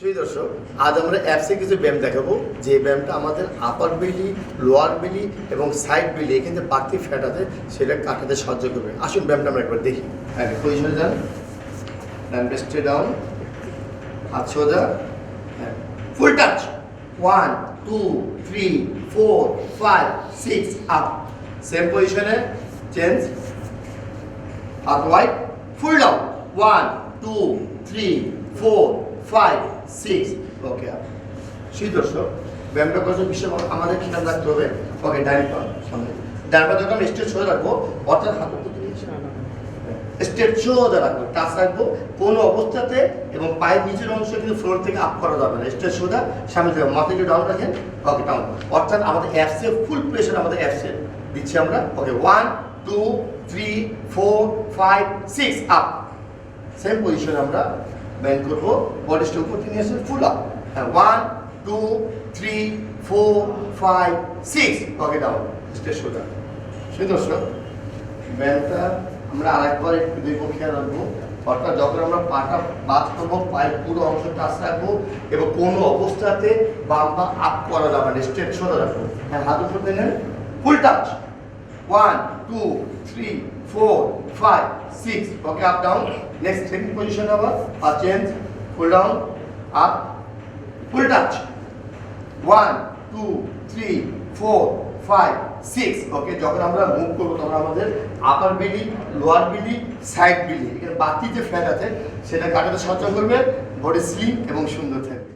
সেই দর্শক, আজ আমরা অ্যাপসে কিছু ব্যায়াম দেখাবো। যে ব্যায়ামটা আমাদের আপার বেলি লোয়ার বেলি এবং সাইড বেলি এখানে বাড়তি ফ্যাট আছে, সেটা কাটাতে সাহায্য করবে। আসুন ব্যায়ামটা আমরা একবার দেখি। হ্যাঁ পজিশনে যান। ব্যায়ামটা স্ট্রে ডাউন হাত সোজা। Full touch one two three four five six up same পজিশনে চেঞ্জ হাত wide full down one two three four five six okay সেই দর্শক ব্যায়ামটা করার খেয়াল রাখতে হবে। ওকে ডাইন সামনে। ডান পা যখন স্টেজ সোজা রাখব, অর্থাৎ। স্টেপ সোজা রাখব টাচ রাখব। কোনো অবস্থাতে এবং পায়ের নিচের অংশ কিন্তু ফ্লোর থেকে আপ করা যাবে না। স্টেপ সোজা সামনে থেকে মাথাকে ডাউন রাখেন। ওকে ডাউন অর্থাৎ আমাদের অ্যাপসে ফুল প্রেশার আমাদের অ্যাপসে দিচ্ছি আমরা। Okay one two three four five six up same পজিশনে আমরা ব্যান্ড করব বডি স্টে উপর নিয়ে আসেন ফুল আপ হ্যাঁ one two three four five six okay down stay সোজা সেই দর্শক ব্যায়ামটা আমরা আরেকবার একটু দেখব, খেয়াল রাখব। অর্থাৎ যখন আমরা পাটা বাদ করব, পায়ের পুরো অংশ টাচ রাখব এবং কোনো অবস্থাতে বাম পা আপ করা যাবে না স্টেপ সোজা রাখব হ্যাঁ হাত উপর নেন। Full touch one two three four five six okay up down next second position আবার আর change full down up full touch one two three four five six okay যখন আমরা মুভ করব, তখন আমাদের আপার বিলি লোয়ার বিলি সাইড বিলি এখানে বাকি যে ফ্যাট আছে, সেটা কাটাতে সাহায্য করবে বডি স্লিম এবং সুন্দর থাকবে।